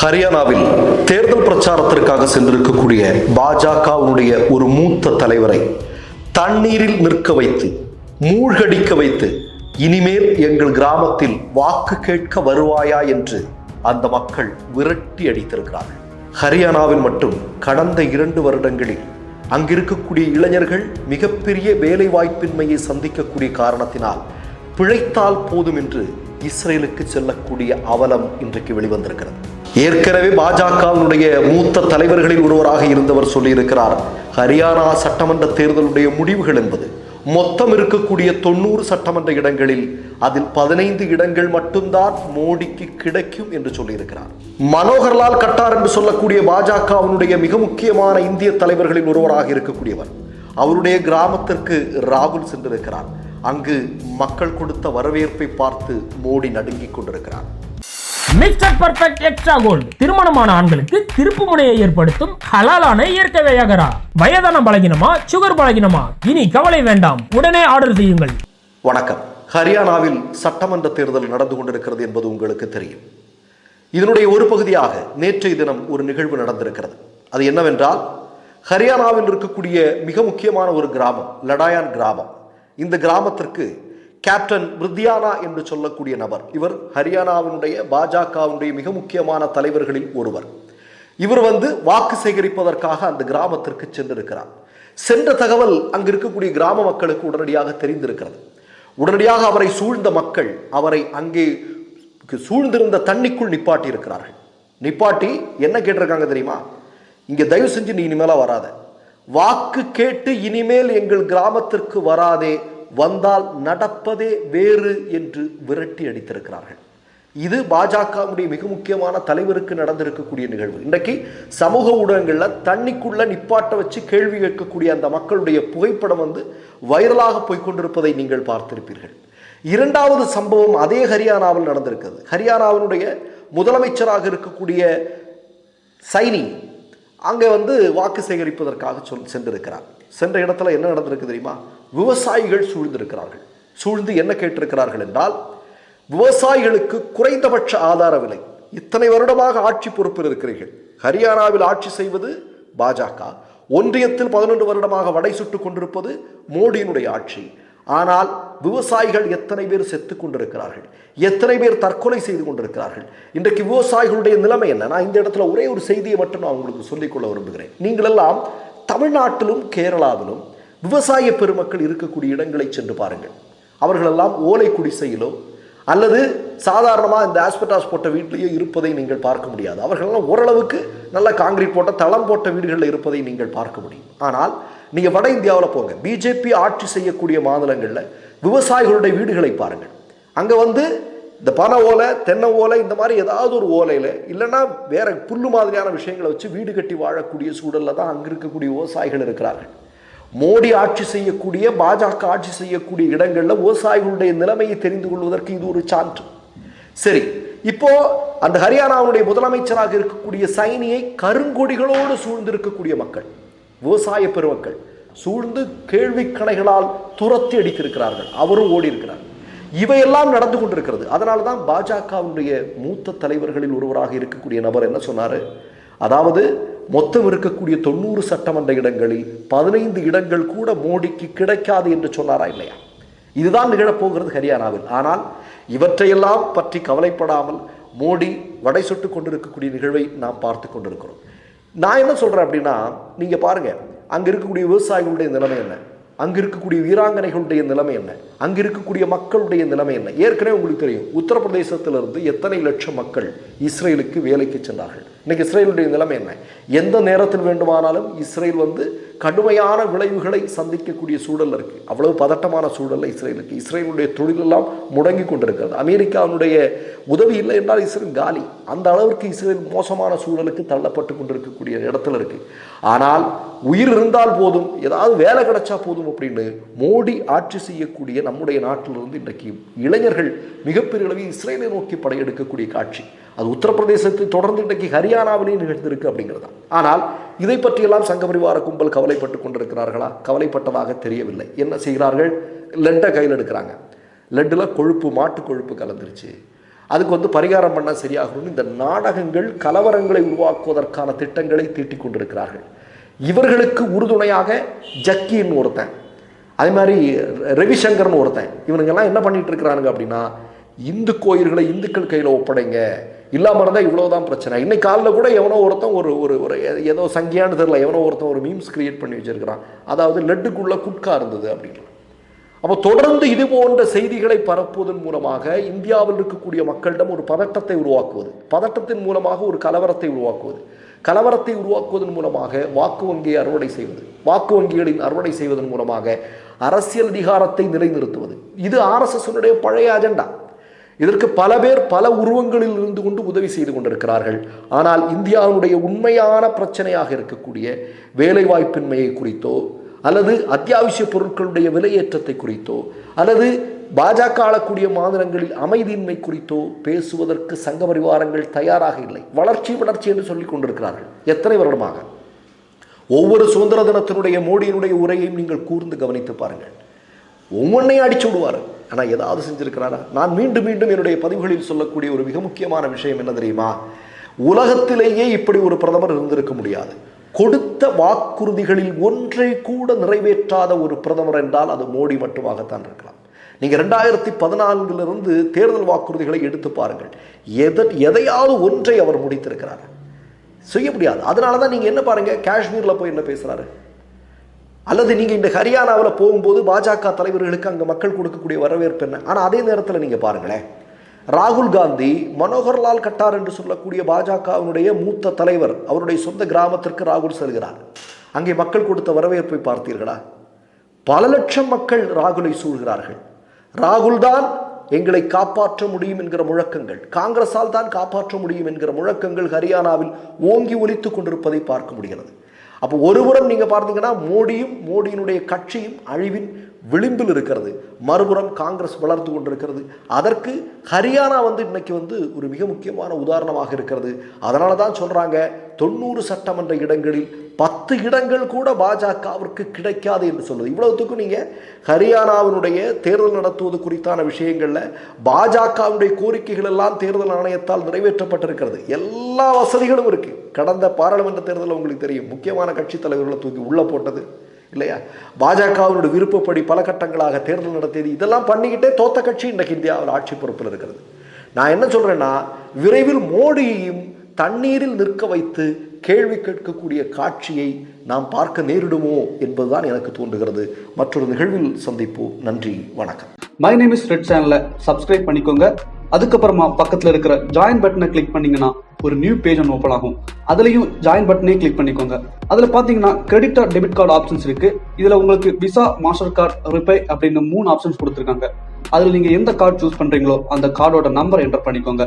ஹரியானாவில் தேர்தல் பிரச்சாரத்திற்காக சென்றிருக்கக்கூடிய பாஜகவினுடைய ஒரு மூத்த தலைவரை தண்ணீரில் நிற்க வைத்து மூழ்கடிக்க வைத்து இனிமேல் எங்கள் கிராமத்தில் வாக்கு கேட்க வருவாயா என்று அந்த மக்கள் விரட்டி அடித்திருக்கிறார்கள். ஹரியானாவில் மட்டும் கடந்த இரண்டு வருடங்களில் அங்கிருக்கக்கூடிய இளைஞர்கள் மிகப்பெரிய வேலை வாய்ப்பின்மையை சந்திக்கக்கூடிய காரணத்தினால் பிழைத்தால் போதும் என்று இஸ்ரேலுக்கு செல்லக்கூடிய அவலம் இன்றைக்கு வெளிவந்திருக்கிறது. ஏற்கனவே பாஜகவினுடைய மூத்த தலைவர்களில் ஒருவராக இருந்தவர் சொல்லியிருக்கிறார். ஹரியானா சட்டமன்ற தேர்தலுடைய முடிவுகள் என்பது மொத்தம் இருக்கக்கூடிய தொண்ணூறு சட்டமன்ற இடங்களில் அதில் பதினைந்து இடங்கள் மட்டும்தான் மோடிக்கு கிடைக்கும் என்று சொல்லியிருக்கிறார். மனோகர்லால் கட்டார் என்று சொல்லக்கூடிய பாஜகவினுடைய மிக முக்கியமான இந்திய தலைவர்களில் ஒருவராக இருக்கக்கூடியவர். அவருடைய கிராமத்திற்கு ராகுல் சென்றிருக்கிறார். அங்கு மக்கள் கொடுத்த வரவேற்பை பார்த்து மோடி நடுங்கிக் கொண்டிருக்கிறார். Mister perfect extra gold. திருமணமான ஆண்களுக்கு திருப்பு முனையை ஏற்படுத்தும் ஹலாலான இயற்கை வியாகரா. வயதான பலகினமா சுகர் பலகினமா? இனி கவலை வேண்டாம். உடனே ஆர்டர் செய்யுங்கள். வணக்கம். ஹரியானாவில் சட்டமன்ற தேர்தல் நடந்து கொண்டிருக்கிறது என்பது உங்களுக்கு தெரியும். இதனுடைய ஒரு பகுதியாக நேற்றைய தினம் ஒரு நிகழ்வு நடந்திருக்கிறது. அது என்னவென்றால் ஹரியானாவில் இருக்கக்கூடிய மிக முக்கியமான ஒரு கிராமம் லடாயான் கிராமம். இந்த கிராமத்திற்கு கேப்டன் விருத்தியானா என்று சொல்லக்கூடிய நபர். இவர் ஹரியானாவினுடைய பாஜகவினுடைய மிக முக்கியமான தலைவர்களில் ஒருவர். இவர் வந்து வாக்கு சேகரிப்பதற்காக அந்த கிராமத்திற்கு சென்றிருக்கிறார். சென்ற தகவல் அங்கு இருக்கக்கூடிய கிராம மக்களுக்கு உடனடியாக தெரிந்திருக்கிறது. உடனடியாக அவரை சூழ்ந்த மக்கள் அவரை அங்கே சூழ்ந்திருந்த தண்ணிக்குள் நிப்பாட்டி இருக்கிறார்கள் நிப்பாட்டி என்ன கேட்டிருக்காங்க தெரியுமா? இங்கே தயவு செஞ்சு நீ இனிமேலாக வராத. வாக்கு கேட்டு இனிமேல் எங்கள் கிராமத்திற்கு வராதே. வந்தால் நடப்பதே வேறு என்று விரட்டி அடித்திருக்கிறார்கள். இது பாஜகவுடைய மிக முக்கியமான தலைவருக்கு நடந்திருக்கக்கூடிய நிகழ்வு. இன்றைக்கு சமூக ஊடகங்களில் தண்ணிக்குள்ள நிப்பாட்ட வச்சு கேள்வி கேட்கக்கூடிய அந்த மக்களுடைய புகைப்படம் வந்து வைரலாக போய்கொண்டிருப்பதை நீங்கள் பார்த்திருப்பீர்கள். இரண்டாவது சம்பவம் அதே ஹரியானாவில் நடந்திருக்கிறது. ஹரியானாவினுடைய முதலமைச்சராக இருக்கக்கூடிய சைனி அங்கே வந்து வாக்கு சேகரிப்பதற்காக சொல் சென்றிருக்கிறார். சென்ற இடத்துல என்ன நடந்திருக்கு தெரியுமா? விவசாயிகள் சூழ்ந்திருக்கிறார்கள். சூழ்ந்து என்ன கேட்டிருக்கிறார்கள் என்றால் விவசாயிகளுக்கு குறைந்தபட்ச ஆதார விலை. இத்தனை வருடமாக ஆட்சி பொறுப்பில் இருக்கிறீர்கள். ஹரியானாவில் ஆட்சி செய்வது பாஜக. ஒன்றியத்தில் பதினொன்று வருடமாக வடை சுட்டுக் கொண்டிருப்பது மோடியினுடைய ஆட்சி. ஆனால் விவசாயிகள் எத்தனை பேர் செத்து கொண்டிருக்கிறார்கள்? எத்தனை பேர் தற்கொலை செய்து கொண்டிருக்கிறார்கள்? இன்றைக்கு விவசாயிகளுடைய நிலைமை என்ன? நான் இந்த இடத்துல ஒரே ஒரு செய்தியை மட்டும் நான் உங்களுக்கு சொல்லிக்கொள்ள விரும்புகிறேன். நீங்களெல்லாம் தமிழ்நாட்டிலும் கேரளாவிலும் விவசாய பெருமக்கள் இருக்கக்கூடிய இடங்களை சென்று பாருங்கள். அவர்களெல்லாம் ஓலை குடிசையிலோ அல்லது சாதாரணமாக இந்த ஆஸ்பெட்டாஸ் போட்ட வீட்லேயோ இருப்பதை நீங்கள் பார்க்க முடியாது. அவர்களெல்லாம் ஓரளவுக்கு நல்ல காங்கிரீட் போட்ட தளம் போட்ட வீடுகளில் இருப்பதை நீங்கள் பார்க்க முடியும். ஆனால் நீங்கள் வட இந்தியாவில் போங்க. பிஜேபி ஆட்சி செய்யக்கூடிய மாநிலங்களில் விவசாயிகளுடைய வீடுகளை பாருங்கள். அங்கே வந்து இந்த பனை ஓலை தென்னை ஓலை இந்த மாதிரி ஏதாவது ஒரு ஓலையில் இல்லைன்னா வேற புல்லு மாதிரியான விஷயங்களை வச்சு வீடு கட்டி வாழக்கூடிய சூழலில் தான் அங்கே இருக்கக்கூடிய விவசாயிகள் இருக்கிறார்கள். மோடி ஆட்சி செய்யக்கூடிய பாஜக ஆட்சி செய்யக்கூடிய இடங்களில் விவசாயிகளுடைய நிலைமையை தெரிந்து கொள்வதற்கு இது ஒரு சான்று. சரி இப்போ அந்த ஹரியானாவுடைய முதலமைச்சராக இருக்கக்கூடிய சைனியை கருங்கொடிகளோடு சூழ்ந்து இருக்கக்கூடிய மக்கள். விவசாய பெருமக்கள் சூழ்ந்து கேள்வி கணைகளால் துரத்தி அடித்திருக்கிறார்கள். அவரும் ஓடி இருக்கிறார் இவையெல்லாம் நடந்து கொண்டிருக்கிறது. அதனால தான் பாஜகவுடைய மூத்த தலைவர்களில் ஒருவராக இருக்கக்கூடிய நபர் என்ன சொன்னார்? அதாவது மொத்தம் இருக்கக்கூடிய தொண்ணூறு சட்டமன்ற இடங்களில் பதினைந்து இடங்கள் கூட மோடிக்கு கிடைக்காது என்று சொன்னாரா இல்லையா? இதுதான் நிகழப்போகிறது ஹரியானாவில். ஆனால் இவற்றையெல்லாம் பற்றி கவலைப்படாமல் மோடி வடை சுட்டு கொண்டிருக்கக்கூடிய நிகழ்வை நாம் பார்த்து கொண்டிருக்கிறோம். நான் என்ன சொல்கிறேன் அப்படின்னா நீங்கள் பாருங்கள் அங்கே இருக்கக்கூடிய விவசாயிகளுடைய நிலைமை என்ன? அங்கே இருக்கக்கூடிய வீராங்கனைகளுடைய நிலைமை என்ன? அங்கே இருக்கக்கூடிய மக்களுடைய நிலைமை என்ன? ஏற்கனவே உங்களுக்கு தெரியும் உத்தரப்பிரதேசத்திலிருந்து எத்தனை லட்சம் மக்கள் இஸ்ரேலுக்கு வேலைக்கு சென்றார்கள். இன்றைக்கி இஸ்ரேலுடைய நிலைமை என்ன? எந்த நேரத்தில் வேண்டுமானாலும் இஸ்ரேல் வந்து கடுமையான விளைவுகளை சந்திக்கக்கூடிய சூழல் இருக்கு. அவ்வளவு பதட்டமான சூழல்ல இஸ்ரேலுக்கு இஸ்ரேலுடைய தொழிலெல்லாம் முடங்கி கொண்டிருக்கிறது. அமெரிக்காவினுடைய உதவி இல்லை என்றால் இஸ்ரேல் காலி. அந்த அளவிற்கு இஸ்ரேல் மோசமான சூழலுக்கு தள்ளப்பட்டு கொண்டிருக்கக்கூடிய இடத்துல இருக்கு. ஆனால் உயிர் இருந்தால் போதும் ஏதாவது வேலை கிடைச்சா போதும் அப்படின்னு மோடி ஆட்சி செய்யக்கூடிய நம்முடைய நாட்டிலிருந்து இன்றைக்கு இளைஞர்கள் மிகப்பெரிய அளவில் இஸ்ரேலை நோக்கி படையெடுக்கக்கூடிய காட்சி. அது உத்தரப்பிரதேசத்தை தொடர்ந்து இன்றைக்கு ஹரியானாவிலேயே நிகழ்ந்திருக்கு அப்படிங்கிறது ஆனால் இதை பற்றியெல்லாம் சங்க பரிவார கும்பல் கவலைப்பட்டு கொண்டிருக்கிறார்களா? கவலைப்பட்டதாக தெரியவில்லை. என்ன செய்கிறார்கள்? லெட்டை கையில் எடுக்கிறாங்க. லெட்டில் கொழுப்பு மாட்டு கொழுப்பு கலந்துருச்சு. அதுக்கு வந்து பரிகாரம் பண்ண சரியாகணும்னு இந்த நாடகங்கள் கலவரங்களை உருவாக்குவதற்கான திட்டங்களை தீட்டிக் கொண்டிருக்கிறார்கள். இவர்களுக்கு உறுதுணையாக ஜக்கின்னு ஒருத்தன். அதே மாதிரி ரவிசங்கர்னு ஒருத்தன். இவனுங்கெல்லாம் என்ன பண்ணிட்டு இருக்கிறானுங்க அப்படின்னா இந்து கோயில்களை இந்துக்கள் கையில் ஒப்படைங்க. இல்லாமல் இருந்தால் இவ்வளோதான் பிரச்சனை. இன்னைக்கு காலில் கூட எவனோ ஒருத்தன் ஒரு ஒரு ஒரு ஏதோ சங்கியான்னு தெரியல எவனோ ஒருத்தன் ஒரு மீம்ஸ் கிரியேட் பண்ணி வச்சிருக்கிறான். அதாவது லட்டுக்குள்ளே குட்கா இருந்தது அப்படின்னு. அப்போ தொடர்ந்து இது போன்ற செய்திகளை பரப்புவதன் மூலமாக இந்தியாவில் இருக்கக்கூடிய மக்களிடம் ஒரு பதட்டத்தை உருவாக்குவது. பதட்டத்தின் மூலமாக ஒரு கலவரத்தை உருவாக்குவது. கலவரத்தை உருவாக்குவதன் மூலமாக வாக்கு வங்கியை அறுவடை செய்வது. வாக்கு வங்கிகளின் அறுவடை செய்வதன் மூலமாக அரசியல் அதிகாரத்தை நிலைநிறுத்துவது. இது ஆர்எஸ்எஸ்னுடைய பழைய அஜெண்டா. இதற்கு பல பேர் பல உருவங்களில் இருந்து கொண்டு உதவி செய்து கொண்டிருக்கிறார்கள். ஆனால் இந்தியாவினுடைய உண்மையான பிரச்சனையாக இருக்கக்கூடிய வேலைவாய்ப்பின்மையை குறித்தோ அல்லது அத்தியாவசிய பொருட்களுடைய விலையேற்றத்தை குறித்தோ அல்லது பாஜக ஆளக்கூடிய மாநிலங்களில் அமைதியின்மை குறித்தோ பேசுவதற்கு சங்க பரிவாரங்கள் தயாராக இல்லை. வளர்ச்சி வளர்ச்சி என்று சொல்லிக் கொண்டிருக்கிறார்கள். எத்தனை வருடமாக? ஒவ்வொரு சுதந்திர தினத்தினுடைய மோடியினுடைய உரையையும் நீங்கள் கூர்ந்து கவனித்து பாருங்கள். ஒவ்வொன்றையும் அடிச்சு விடுவார்கள் ஆனால் ஏதாவது செஞ்சிருக்கிறாரா? நான் மீண்டும் மீண்டும் என்னுடைய பதிவுகளில் சொல்லக்கூடிய ஒரு மிக முக்கியமான விஷயம் என்ன தெரியுமா? உலகத்திலேயே இப்படி ஒரு பிரதமர் இருந்திருக்க முடியாது. கொடுத்த வாக்குறுதிகளில் ஒன்றை கூட நிறைவேற்றாத ஒரு பிரதமர் என்றால் அது மோடி மட்டுமாகத்தான் இருக்கலாம். நீங்கள் ரெண்டாயிரத்தி பதினான்கிலிருந்து தேர்தல் வாக்குறுதிகளை எடுத்து பாருங்கள். எதை எதையாவது ஒன்றை அவர் முடித்திருக்கிறார். செய்ய முடியாது. அதனால தான் நீங்கள் என்ன பாருங்கள் காஷ்மீரில் போய் என்ன பேசுகிறாரு அல்லது நீங்க இந்த ஹரியானாவில் போகும்போது பாஜக தலைவர்களுக்கு அங்கே மக்கள் கொடுக்கக்கூடிய வரவேற்பு என்ன? ஆனால் அதே நேரத்தில் நீங்க பாருங்களேன். ராகுல் காந்தி மனோகர்லால் கட்டார் என்று சொல்லக்கூடிய பாஜகவினுடைய மூத்த தலைவர் அவருடைய சொந்த கிராமத்திற்கு ராகுல் செல்கிறார். அங்கே மக்கள் கொடுத்த வரவேற்பை பார்த்தீர்களா? பல லட்சம் மக்கள் ராகுலை சூழ்கிறார்கள். ராகுல் தான் எங்களை காப்பாற்ற முடியும் என்கிற முழக்கங்கள். காங்கிரஸால் தான் காப்பாற்ற முடியும் என்கிற முழக்கங்கள் ஹரியானாவில் ஓங்கி ஒலித்துக் கொண்டிருப்பதை பார்க்க முடிகிறது. அப்போ ஒருபுறம் நீங்கள் பார்த்தீங்கன்னா மோடியும் மோடியினுடைய கட்சியும் அழிவின் விளிம்பில் இருக்கிறது. மறுபுறம் காங்கிரஸ் வளர்த்து கொண்டிருக்கிறது. அதற்கு ஹரியானா வந்து இன்னைக்கு வந்து ஒரு மிக முக்கியமான உதாரணமாக இருக்கிறது. அதனால தான் சொல்கிறாங்க தொண்ணூறு சட்டமன்ற இடங்களில் பத்து இடங்கள் கூட பாஜகவிற்கு கிடைக்காது என்று சொல்லுது இவ்வளவுத்துக்கும் நீங்கள் ஹரியானாவினுடைய தேர்தல் நடத்துவது குறித்தான விஷயங்களில் பாஜகவுடைய கோரிக்கைகள் எல்லாம் தேர்தல் ஆணையத்தால் நிறைவேற்றப்பட்டிருக்கிறது. எல்லா வசதிகளும் இருக்குது கடந்த பாராளுமன்ற தேர்தலில் உங்களுக்கு தெரியும் முக்கியமான கட்சி தலைவர்களை தூக்கி உள்ளே போட்டது இல்லையா? பாஜகவினுடைய விருப்பப்படி பல கட்டங்களாக தேர்தல் நடத்தியது. இதெல்லாம் பண்ணிக்கிட்டே தோத்த கட்சி இன்றைக்கு இந்தியாவில் ஆட்சி பொறுப்பில் இருக்கிறது. நான் என்ன சொல்கிறேன்னா விரைவில் மோடியையும் தண்ணீரில் நிற்க வைத்து கேள்வி கேட்கக்கூடிய காட்சியை நாம் பார்க்க நேரிடுமோ என்பதுதான் எனக்கு தோன்றுகிறது. மற்றொரு நிகழ்வில் சந்திப்போம். நன்றி. வணக்கம். மை நேம் இஸ் ரெட் சேனலை சப்ஸ்கிரைப் பண்ணிக்கோங்க. அதுக்கப்புறமா பக்கத்தில் இருக்கிற ஜாயின் பட்டனை கிளிக் பண்ணீங்கன்னா ஒரு நியூ பேஜ் ஒன்று ஓப்பன் ஆகும். அதுலயும் ஜாயின் பட்டனே கிளிக் பண்ணிக்கோங்க. அதுல பாத்தீங்கன்னா credit or debit card options இருக்கு. இதுல உங்களுக்கு விசா மாஸ்டர் கார்டு ரிப்பே அப்படின்னு மூணு ஆப்ஷன்ஸ் கொடுத்துருக்காங்க. அதுல நீங்க எந்த கார்டு சூஸ் பண்றீங்களோ அந்த கார்டோட நம்பர் என்டர் பண்ணிக்கோங்க.